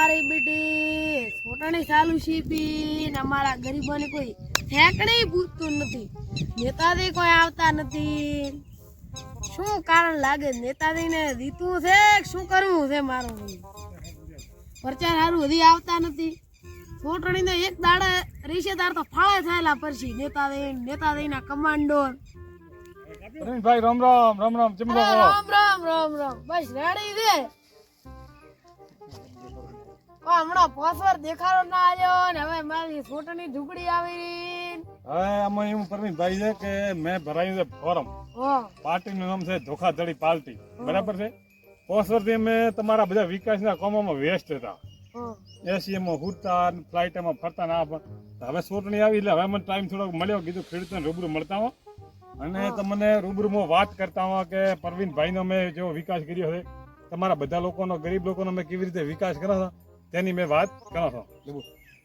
અમારી બેટી છોટાની ચાલુ શીપી ને અમારા ગરીબોને કોઈ ઠેકડી પૂછતું નથી. નેતાજી કોઈ આવતા નથી. શું કારણ લાગે? નેતાજીને દીતું છે શું કરવું છે મારું? પ્રચાર સારું હજી આવતા નથી. ચૂંટણીને એક દાડે રિશેદાર તો ફાળે થયેલા પરસી નેતાજી નેતાજીના કમાન્ડોર ભાઈ રામ રામ રામ રામ રામ રામ રામ રામ. બસ રેડી છે. હમણાં પાસવર દેખાડો ના આવ્યો ને હવે મારી ચૂંટણી ઝૂંપડી આવી હવે આમાં એવું પરવીનભાઈ છે કે મેં ભરાયું છે ફોરમ. પાર્ટીનું નામ છે ધોખાધડી પાર્ટી. બરાબર છે? પોસ વર્ષથી અમે તમારા બધા વિકાસના કામોમાં વ્યસ્ત હતા. હો. એસીએમાં હુરતા ફ્લાઇટમાં ફરતા ના પણ. હવે ચૂંટણી આવી એટલે હવે મને ટાઈમ થોડોક મળ્યો કીધું ખેડૂતોને રૂબરૂ મળતા હો અને તમને રૂબરૂમાં વાત કરતા હો કે પરવીનભાઈનો મેં જેવો વિકાસ કર્યો છે તમારા બધા લોકોનો ગરીબ લોકોનો મેં કેવી રીતે વિકાસ કર્યો છે? તેની મેં વાત કરો છો.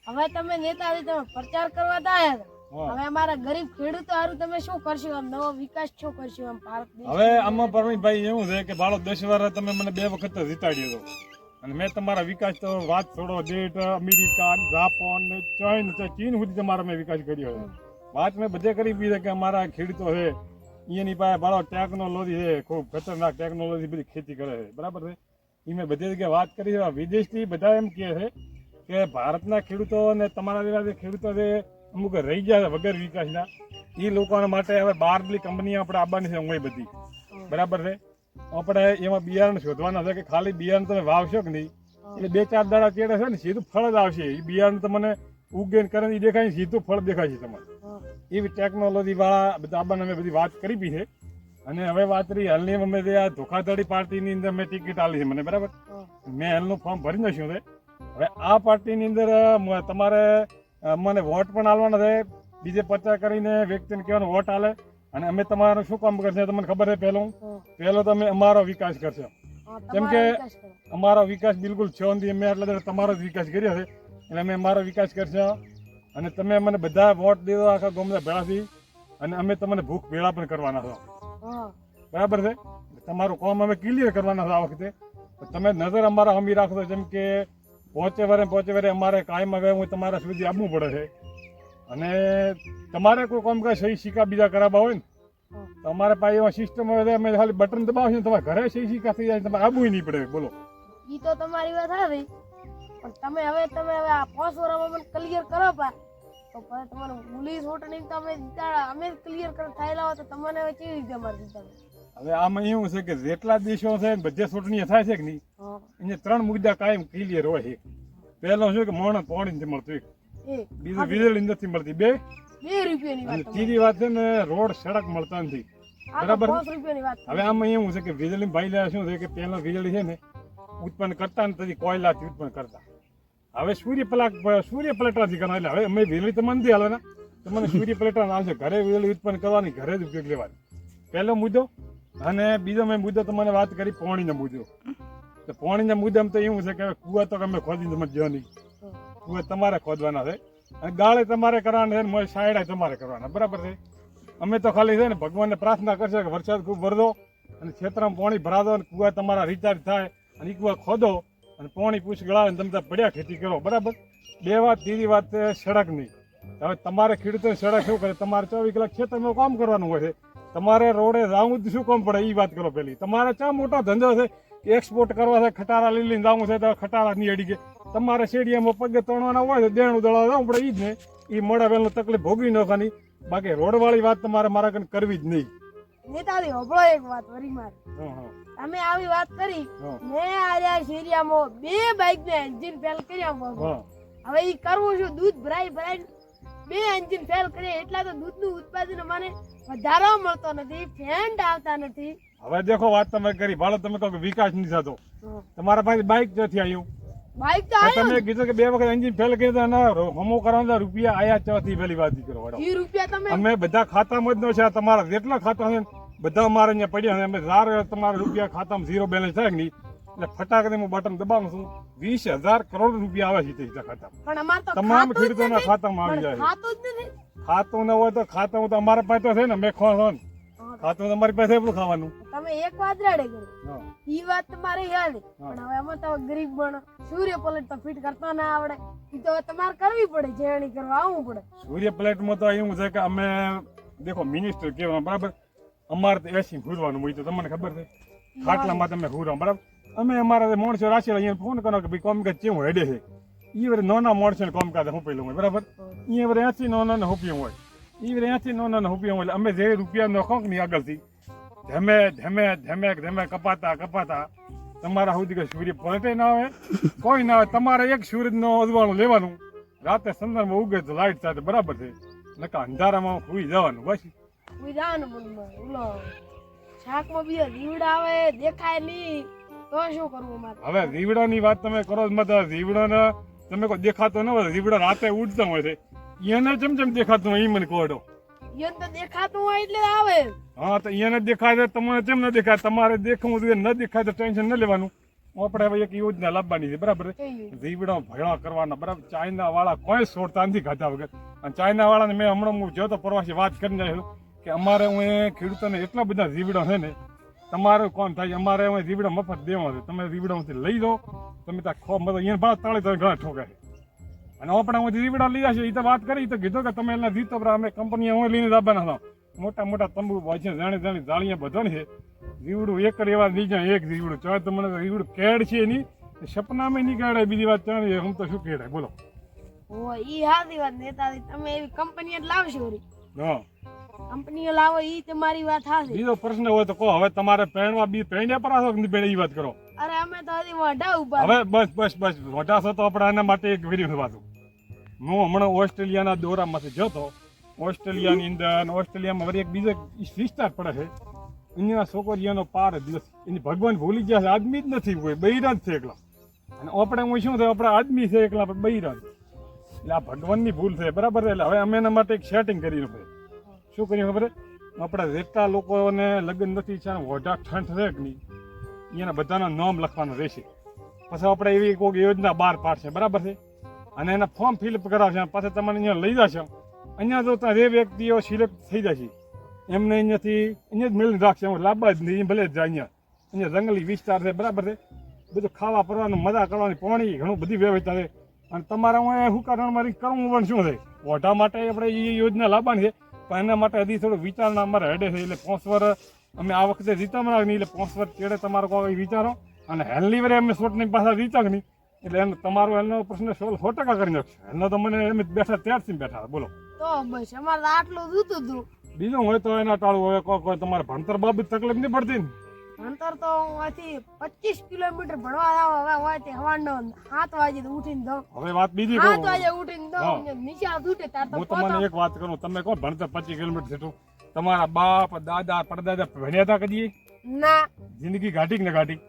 હવે તમે નેતાજી તમે પ્રચાર કરવા દાયા હા. હવે અમારા ગરીબ ખેડૂતો હારું તમે શું કરશો? આમ નવો વિકાસ શું કરશો આમ ભારત હવે આમાં પરવીનભાઈ એવું છે કે બાળો દસ વાર તમે મને બે વખત જીતાડ્યો હતો અને મેં તમારા વિકાસ તો વાત છોડો દેટ અમેરિકા જાપાન ને ચાઇન છે ચીન સુધી તમારા મેં વિકાસ કર્યો છે. વાત મેં બધે કરી બી છે કે અમારા ખેડૂતો છે એની પાસે બાળો ટેકનોલોજી છે ખૂબ ખતરનાક ટેકનોલોજી બધી ખેતી કરે છે. બરાબર છે? એ મેં બધી જગ્યાએ વાત કરી છે. વિદેશથી બધા એમ કહે છે કે ભારતના ખેડૂતો અને તમારા જેવા જે ખેડૂતો જે અમુક રહી ગયા છે વગર વિકાસના. એ લોકોના માટે હવે બહાર બધી કંપની આપણે આવવાની છે ઊંઘી બધી. બરાબર છે? આપણે એમાં બિયારણ શોધવાના છે કે ખાલી બિયારણ તમે વાવશો કે નહીં? એટલે બે ચાર દાડા ચેડે છે ને સીધું ફળ જ આવશે. એ બિયારણ તમને ઉગે કરે દેખાય સીધું ફળ દેખાય છે તમારે. એવી ટેકનોલોજી વાળા બધા આબાને અમે બધી વાત કરી છે. અને હવે વાત રહી હાલની અમે જે આ ધોખાધડી પાર્ટીની અંદર મેં ટિકિટ આલી છે મને બરાબર? મેં હાલનું ફોર્મ ભરી નાખ્યું છે. હવે આ પાર્ટીની અંદર તમારે મને વોટ પણ આલવાના છે. બીજે પ્રચાર કરીને વ્યક્તિને કહેવાનો વોટ આલે અને અમે તમારું શું કામ કરશે તમને ખબર છે પહેલું. પહેલો તમે અમારો વિકાસ કરશો. કેમ કે- અમારો વિકાસ બિલકુલ છે નથી અમે એટલે તમારો જ વિકાસ કર્યો છે. એટલે અમે અમારો વિકાસ કરશો. અને તમે મને બધા વોટ દીધો આખા ગામના ભેળાથી. અને અમે તમને ભૂખ ભેળા પણ કરવાના છો. બરાબર છે? તમારું કામ અમે ક્લિયર કરવાના આ વખતે. તમે નજર અમારા અમી રાખશો જેમ કે પહોંચે વરે પહોંચે વરે અમારે કાયમ હવે હું તમારા સુધી આવવું પડે છે. અને તમારે કોઈ કામ કાંઈ સહી સિક્કા બીજા કરાવવા હોય ને તમારે પાસે એવા સિસ્ટમ હોય અમે ખાલી બટન દબાવશું તમારે ઘરે સહી સિક્કા થઈ જાય તમારે આવવું નહીં પડે, બોલો. ઈ તો તમારી વાત હતી પણ તમે હવે તમે હવે આ પાંચ વર્ષમાં ક્લિયર કરો પા. તો પછી તમારે પોલીસ ચૂંટણી તમે જીતા અમે ક્લિયર કર થયેલા હોય તો તમને હવે કેવી રીતે અમારે જીતાડે હવે આમાં એવું છે કે જેટલા દેશો છે બધે ચૂંટણી થાય છે કે નહીં અહીંયા ત્રણ મુદ્દા કાયમ ક્લિયર હોય છે પહેલો શું કે મોણ પાણી નથી મળતું એક. બીજું વીજળી નથી મળતી. બે. બે રૂપિયાની વાત ત્રીજી વાત છે ને રોડ સડક મળતા નથી. બરાબર. હવે આમાં એવું છે કે વીજળી ભાઈ શું છે કે પહેલા વીજળી છે ને ઉત્પન્ન કરતા ને પછી કોયલાથી ઉત્પન્ન કરતા. હવે સૂર્ય પલાક સૂર્ય પલટાથી કરવાના. એટલે હવે અમે વીજળી તો મંદી હાલે ને. તમને સૂર્ય પલટા આવશે. ઘરે વીજળી ઉત્પન્ન કરવાની, ઘરે જ ઉપયોગ લેવાની. પહેલો મુદ્દો, અને બીજો મેં મુદ્દો તમને વાત કરી પાણીનો મુદ્દો. તો પાણીના મુદ્દામાં તો એવું છે કે કુવા તો અમે ખોદી તમે જો નહીં. કુવા તમારે ખોદવાના છે. અને ગાળે તમારે કરવાના છે ને, મોય સાયડા તમારે કરવાના. બરાબર છે? અમે તો ખાલી છે ને, ભગવાનને પ્રાર્થના કરશે કે વરસાદ ખૂબ વરદો અને ખેતરમાં પાણી ભરાદો અને કુવા તમારા રિચાર્જ થાય અને એ કુવા ખોદો. અને પોણી પૂછ ગળાવે ને તમે પડ્યા ખેતી કરો. બરાબર? બે વાત ત્રીજી વાત છે સડકની. હવે તમારે ખેડૂતોને સડક શું કરે? તમારે ચોવીસ કલાક ખેતરમાં કામ કરવાનું હોય છે. તમારે રોડે જવું જ શું કામ પડે? એ વાત કરો પેલી તમારે ચા મોટો ધંધો છે? એક્સપોર્ટ કરવા છે, ખટારા લઈ લઈને જવું છે, તો ખટારા નહીં અડી ગયા. તમારે શેડિયામાં પગે તણવાના હોય તો દેણું દળવા જવું પડે એ જ ને એ મોડા વહેલું તકલીફ ભોગવી નાખવાની. બાકી રોડવાળી વાત તમારે મારા કરવી જ નહીં. નેતાજી હોભળો એક વાત વરી મારી. હા આવી વાત કરી. મેં આર્યા શેરિયામાં બે બાઇક ને એન્જિન ફેલ કર્યા. હવે ઈ કરવું છું દૂધ ભરાઈ ભરાઈ બે એન્જિન ફેલ કર્યા એટલા તો દૂધનું ઉત્પાદન મને વધારો મળતો નથી ફેન્ડ આવતા નથી. હવે દેખો વાત તમે કરી ભાડો તમે કહો વિકાસ નહીં થતો. તમારા પાસે બાઇક નથી આવ્યું. તો તમે કીધું કે બે વખત એન્જિન ફેલ કરી તો એના હમો કરવાના રૂપિયા આયા ચોથી પેલી વાત કરો વડો ઈ રૂપિયા તમે અમે બધા ખાતામાં જ ન છે તમારા જેટલા ખાતા છે બધા અમારે અહીંયા પડ્યા છે. અમે ધાર તમારા રૂપિયા ખાતામાં ઝીરો બેલેન્સ થાય નહીં એટલે ફટાકડી હું બટન દબાવું છું. વીસ હજાર કરોડ રૂપિયા આવે છે તે ખાતામાં. તમામ ખેડૂતોના. ખાતામાં આવી જાય ખાતું ન હોય તો ખાતું તો અમારા પાસે તો છે ને મેં ખો ને. હા, તમારી પાસે એટલું ખાવાનું? તમે એક વાત રાડે કરી ઈ વાત તમારે યાદ પણ હવે એમાં તો ગરીબ બનો સૂર્ય પલટ તો ફિટ કરતા ના આવડે. ઈ તો તમારે કરવી પડે જેણી કરવા આવવું પડે. સૂર્ય પ્લેટમાં તો એવું છે કે અમે દેખો મિનિસ્ટર કેવા બરાબર? અમારે તો એસી ઘૂરવાનું હોય તો તમને ખબર છે? ખાટલામાં તમે ફૂરો બરાબર? અમે અમારા માણસો રાખેલા અહીંયા ફોન કરો કે ભાઈ કામકાજ કેવું હેડે છે? ઈ વરે નાના માણસો હું પેલું હોય બરાબર? અહીંયા વરે એસી નાના હુપિયું હોય. એ એસી નાના હોય એટલે અમે જે રૂપિયા નોખો ને આગળથી ધેમે ધેમે ધમે ધેમે કપાતા કપાતા. તમારા સુધી કે સૂર્ય પલટે ના આવે કોઈ ના આવે તમારે એક સૂરજનો અજવાળું લેવાનું. રાતે સંદર્ભમાં ઉગે તો લાઈટ સાથે બરાબર છે. નકા અંધારામાં સુઈ જવાનું બસ. સુઈ જવાનું ઓલો શાકમાં બી દીવડા આવે દેખાય નહીં તો શું કરવું મારે? હવે રીવડાની વાત તમે કરો મત. રીવડાને તમે કોઈ દેખાતો ન હોય રીવડા રાતે ઉડતા હોય છે. એને ચમ ચમ દેખાતું હોય એ મને કોડો એને તો દેખાતું હોય એટલે આવે. હા તો એને દેખાય તો તમને કેમ ન દેખાય? તમારે દેખવું જોઈએ ન દેખાય તો ટેન્શન ન લેવાનું. આપણે હવે એક યોજના લાવવાની છે બરાબર? કઈ ભેળા કરવાના બરાબર? ચાઇના વાળા કોઈ છોડતા નથી ખાધા વગર. અને ચાઇના વાળાને મેં હમણાં હું જોતો પ્રવાસી વાત કરીને જાય કે અમારે હું ખેડૂતોને એટલા બધા રીવડા છે ને તમારે કોણ થાય? અમારે હું રીવડા મફત દેવા છે. તમે રીવડામાંથી લઈ દો તમે ત્યાં ખો મતલબ અહીંયા ભાવ તાળી તમે ઘણા ઠોકાય અને આપણે હું રીવડા લીધા છે એ તો વાત કરી તો કીધું કે તમે એના બરા અમે કંપની હું લઈને દાબાના હતા. મોટા મોટા તંબુ છે જાણે જાણે જાળીયા બધો છે. રીવડું એક એવા નીચે એક રીવડું. ચાર તો મને રીવડું કેડ છે એની સપનામાં નહીં કેળે બીજી વાત ચાલે હું તો શું કેડે બોલો. હોય ઈ હાથી વાત નેતાજી તમે એવી કંપની જ લાવશો હા. કંપનીઓ લાવો ઈ તમારી વાત હાથી બીજો પ્રશ્ન હોય તો કહો હવે તમારે પહેણવા બી પહેણ્યા પર આવો કે નહીં પહેણે એ વાત કરો. અરે અમે તો હજી મોઢા ઊભા. હવે બસ બસ બસ. વટાશો તો આપણે આના માટે એક વીડિયો વાતું હું હમણાં ઓસ્ટ્રેલિયાના દોરામાંથી જતો ઓસ્ટ્રેલિયાની અંદર ઓસ્ટ્રેલિયામાં વળી એક બીજો વિસ્તાર પડે છે. એના છોકરીઓનો પાર દિવસ એની ભગવાન ભૂલી ગયા છે. આદમી જ નથી કોઈ. બૈરા જ છે એકલા. અને આપણે હું શું થાય? આપણે આદમી છે એકલા બૈરા એટલે આ ભગવાનની ભૂલ છે. બરાબર એટલે હવે અમે એના માટે એક સેટિંગ કર્યું છે. શું કર્યું ખબર? આપણા જેટલા લોકોને લગ્ન નથી છે વોઢા ઠંઠ છે કે નહીં? એના બધાના નામ લખવાના રહેશે. પછી આપણે એવી કોઈ યોજના બહાર પાડશે, બરાબર છે? અને એના ફોર્મ ફિલઅપ કરાવશે પાછા તમને અહીંયા લઈ જશે. અહીંયા જો ત્યાં જે વ્યક્તિઓ સિલેક્ટ થઈ જશે, એમને અહીંયાથી, અહીંયા જ મેળવી રાખશે. એમાં લાંબા જ નહીં, ભલે જ જાય અહીંયા. અહીંયા જંગલી વિસ્તાર છે, બરાબર છે? બધું ખાવા પીવાનું મજા કરવાની, પાણી, ઘણું બધી વ્યવસ્થા છે. અને તમારે હું કારણ મારી કરવું પણ શું છે? ઓઢા માટે આપણે એ યોજના લાવવાની છે. પણ એના માટે હજી થોડું વિચારણા અમારે હેડે છે, એટલે પાંચ વર્ષ અમે આ વખતે જીતામણા નહીં એટલે પાંચ વર્ષ ચેડે તમારો કોઈ વિચારો. અને હેલની વરે અમે સોટની પાછા જીતા નહીં. એટલે એમ તમારો એનો પ્રશ્ન સોલ સો ટકા કરી નાખશે. એનો તો મને એમ બેઠા ત્યારથી બેઠા બોલો. તો બસ અમારે આટલું જોતું હતું બીજું હોય તો એના ટાળું હોય કોઈ કોઈ તમારે ભણતર બાબત તકલીફ નહીં પડતી ને. ભણતર તો અહીંથી પચીસ કિલોમીટર ભણવા જાવ હવે હોય તે હવારનો સાત વાગે ઉઠીને દઉં. હવે વાત બીજી સાત વાગે ઉઠીને દો નીચે તૂટે તાર તો હું તમને એક વાત કરું તમે કહો ભણતર પચીસ કિલોમીટર જેટલું. તમારા બાપ દાદા પરદાદા ભણ્યા હતા કદી? ના. જિંદગી ઘાટી કે ન ઘાટી?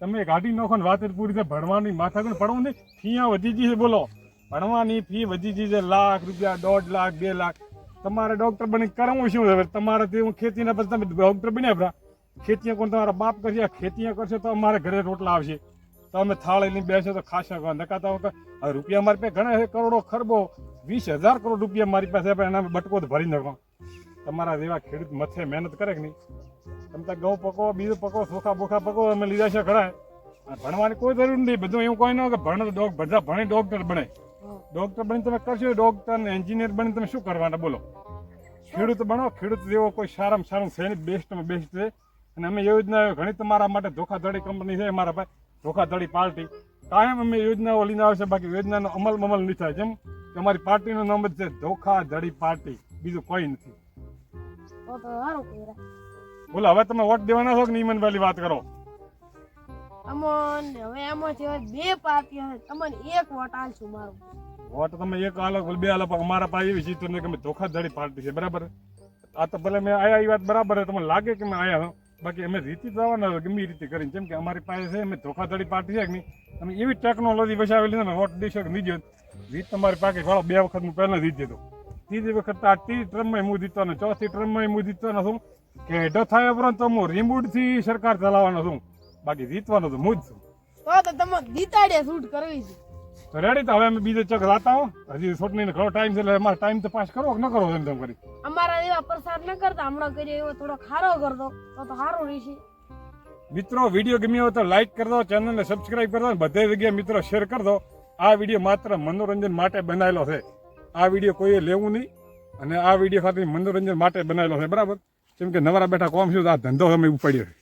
તમે ગાડી નોખો ને વાત પૂરી થાય. ભણવાની માથા પણ પડવું નહીં ફીયા વધી ગઈ છે બોલો. ભણવાની ફી વધી ગઈ છે લાખ રૂપિયા દોઢ લાખ બે લાખ. તમારે ડોક્ટર બની કરવું શું હવે તમારે તે હું ખેતીના પછી તમે ડોક્ટર બન્યા ભરા ખેતીયા કોણ તમારા બાપ કરશે? ખેતીયા કરશે તો અમારે ઘરે રોટલા આવશે. તો અમે થાળી લઈને બેસે તો ખાશા કહો નકા તો રૂપિયા મારી પાસે ઘણા કરોડો ખરબો. વીસ હજાર કરોડ રૂપિયા મારી પાસે એના બટકો તો ભરી નાખો. તમારા જેવા ખેડૂત મથે મહેનત કરે કે નહીં? તમે તો ઘઉં પકો બીજું પકો સોખા બોખા પકો અમે લીધા છે ખરા. ભણવાની કોઈ જરૂર નથી. બધું એવું કોઈ ન કે ભણે તો ડોક બધા ભણે ડોક્ટર બને. ડોક્ટર બની તમે કરશો ડોક્ટર ને એન્જિનિયર બની તમે શું કરવાના? બોલો. ખેડૂત બનો ખેડૂત જેવો કોઈ સારામાં સારું છે નહીં બેસ્ટમાં બેસ્ટ છે. અને અમે યોજના ઘણી તમારા માટે ધોખાધડી કંપની છે અમારા પાસે ધોખાધડી પાર્ટી. કાયમ અમે યોજનાઓ લઈને છે બાકી યોજનાનો અમલ મમલ નહીં થાય. જેમ કે અમારી પાર્ટીનું નામ જ છે ધોખાધડી પાર્ટી. બીજું કોઈ નથી. તો તો સારું કહેવાય. બોલો હવે તમે વોટ દેવાના છો કે નહીં મને પહેલી વાત કરો? અમોન હવે એમાંથી બે પાર્ટી છે તમને એક વોટ આલશું મારું. વોટ તમે એક આલો કે બે આલો પણ અમારા પાસે એવી ચીજ તમને કે અમે ધોખાધડી પાર્ટી છે બરાબર? આ તો ભલે મેં આયા એ વાત બરાબર છે તમને લાગે કે મેં આયા બાકી અમે રીતિ જવાના હોય ગમે રીતે કરીને. જેમ કે અમારી પાસે છે અમે ધોખાધડી પાર્ટી છે કે નહીં? અમે એવી ટેકનોલોજી બચાવેલી છે ને વોટ દેશો કે નહીં રીત તમારી પાકે વાળો બે વખત હું પહેલા જીત દીધો. ત્રીજી વખત આ ત્રીજી ટ્રમમાં હું જીતવાનો ચોથી ટ્રમમાં હું જીતવાનો છું કે હેઠો થાય ઉપરાંત તો હું રિમોટથી સરકાર ચલાવવાનો છું. બાકી જીતવાનો તો હું જ છું. તો તો તમે દીતાડે શૂટ કરવી છે. તો રેડી તો હવે અમે બીજે ચક લાતા હો. હજી ચૂંટણીનો ઘણો ટાઈમ છે એટલે અમારે ટાઈમ તો પાસ કરો કે ન કરો એમ તેમ કરી. અમારા એવા પ્રસાર ન કરતા હમણાં કરીએ એવો થોડો ખારો કરતો તો તો સારું રહેશે. મિત્રો વીડિયો ગમ્યો હોય તો લાઈક કરી દો ચેનલને સબસ્ક્રાઇબ કરી દો અને બધે જગ્યાએ મિત્રો શેર કરી દો. આ વીડિયો માત્ર મનોરંજન માટે બનાવેલો છે. આ વીડિયો કોઈએ લેવું નહીં અને આ વીડિયો ખાતે મનોરંજન માટે બનાવેલો છે, બરાબર? કેમ કે નવરા બેઠા કોમ શું આ ધંધો અમે ઉપાડ્યો છે.